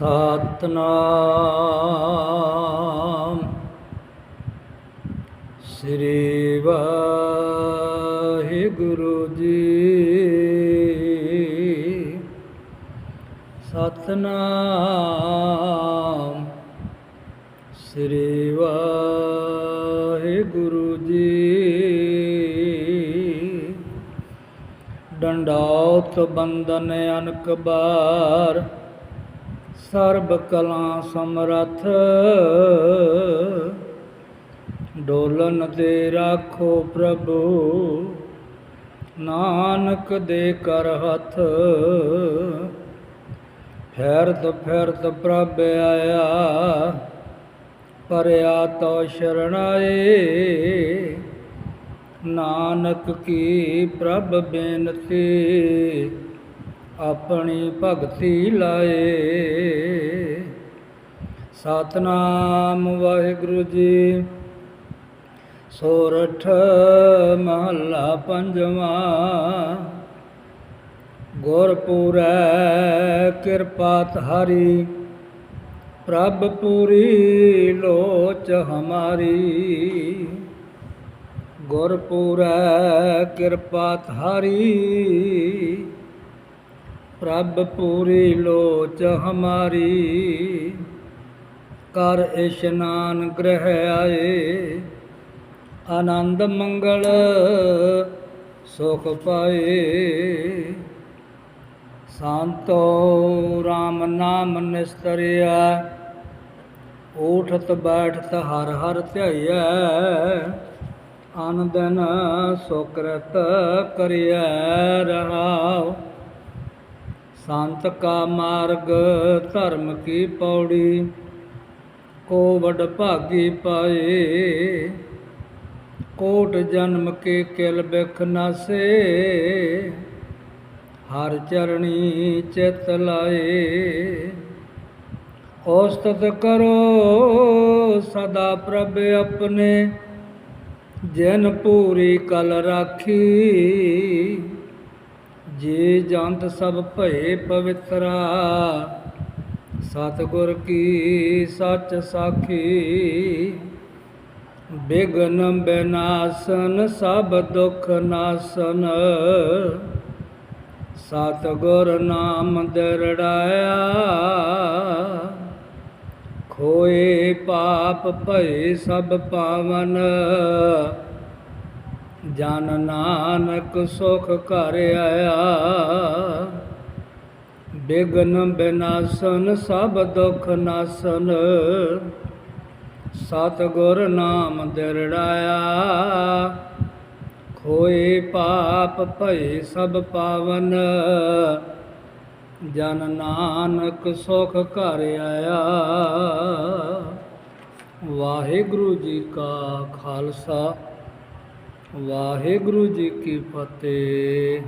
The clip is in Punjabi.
ਸਤਨਾਮ। ਸ੍ਰੀ ਵਾਹਿਗੁਰੂ ਜੀ। ਸਤਨਾਮ। ਸ੍ਰੀ ਵਾਹਿਗੁਰੂ ਜੀ। ਡੰਡੌਤ ਬੰਦਨ ਅਨਕ ਬਾਰ। ਸਰਬ ਕਲਾ ਸਮਰਥ। ਡੋਲਨ ਤੇ ਰਾਖੋ ਪ੍ਰਭੂ, ਨਾਨਕ ਦੇ ਕਰ ਹੱਥ। ਫੇਰਤ ਫੇਰਤ ਪ੍ਰਭ ਆਇਆ ਪਰਿਆ ਤੋ ਸ਼ਰਣਾਏ ਨਾਨਕ ਕੀ ਪ੍ਰਭ ਬੇਨਤੀ ਆਪਣੀ ਭਗਤੀ ਲਾਏ। ਸਤਨਾਮ ਵਾਹਿਗੁਰੂ ਜੀ। ਸੋਰਠ ਮਹੱਲਾ ਪੰਜਵਾਂ। ਗੁਰਪੁਰੈ ਕਿਰਪਾਤ ਧਾਰੀ। ਪ੍ਰਭ ਪੂਰੀ ਲੋਚ ਹਮਾਰੀ। ਗੁਰਪੁਰੈ ਕਿਰਪਾਤ ਧਾਰੀ। ਪ੍ਰਭ ਪੂਰੀ ਲੋਚ ਹਮਾਰੀ। ਕਰ ਇਸ਼ਨਾਨ ਗ੍ਰਹਿ ਆਏ, ਆਨੰਦ ਮੰਗਲ ਸੁਖ ਪਾਏ। ਸੰਤੋ RAM ਨਾਮ ਨਿਸਤਰਿਆ, ਊਠਤ ਬੈਠਤ ਹਰ ਹਰ ਧਿਆਈਐ। ਆਨੰਦਨ ਸੁਕਰਤ ਕਰਿਆ ਰਹਾਉ ਸੰਤ ਕਾ ਮਾਰਗ, ਧਰਮ ਕੀ ਪੌੜੀ ਕੋ ਵਡ ਭਾਗੀ ਪਾਏ। ਕੋਟ ਜਨਮ ਕੇ ਕਿਲ ਬਿਖ ਨਾਸੇ, ਹਰ ਚਰਣੀ ਚਿਤ ਲਾਏ। ਔਸਤਤ ਕਰੋ ਸਦਾ ਪ੍ਰਭ ਆਪਣੇ, ਜਨ ਪੂਰੀ ਕਲ ਰਾਖੀ। ਜੇ ਜੰਤ ਸਭ ਭਏ ਪਵਿੱਤਰਾ, ਸਤਿਗੁਰ ਕੀ ਸੱਚ ਸਾਖੀ, ਬਿਗਨ ਬਿਨਾਸਨ ਸਭ ਦੁਖ ਨਾਸਨ। ਸਤਿਗੁਰ ਨਾਮ ਦਰੜਾਇਆ, ਖੋਏ ਪਾਪ ਭਏ ਸਭ ਪਾਵਨ। ਜਨ ਨਾਨਕ ਸੁਖ ਘਰ ਆਇਆ। ਬਿਗਨ ਬਿਨਾਸਨ, ਸਭ ਦੁਖ ਨਾਸਨ। ਸਤਿਗੁਰ ਨਾਮ ਦਿਰੜਾਇਆ। ਖੋਏ ਪਾਪ, ਭਏ ਸਭ ਪਾਵਨ। ਜਨ ਨਾਨਕ ਸੁਖ ਘਰ ਆਇਆ। ਵਾਹਿਗੁਰੂ ਜੀ ਕਾ ਖਾਲਸਾ। ਵਾਹਿਗੁਰੂ ਜੀ ਕੀ ਫਤਿਹ।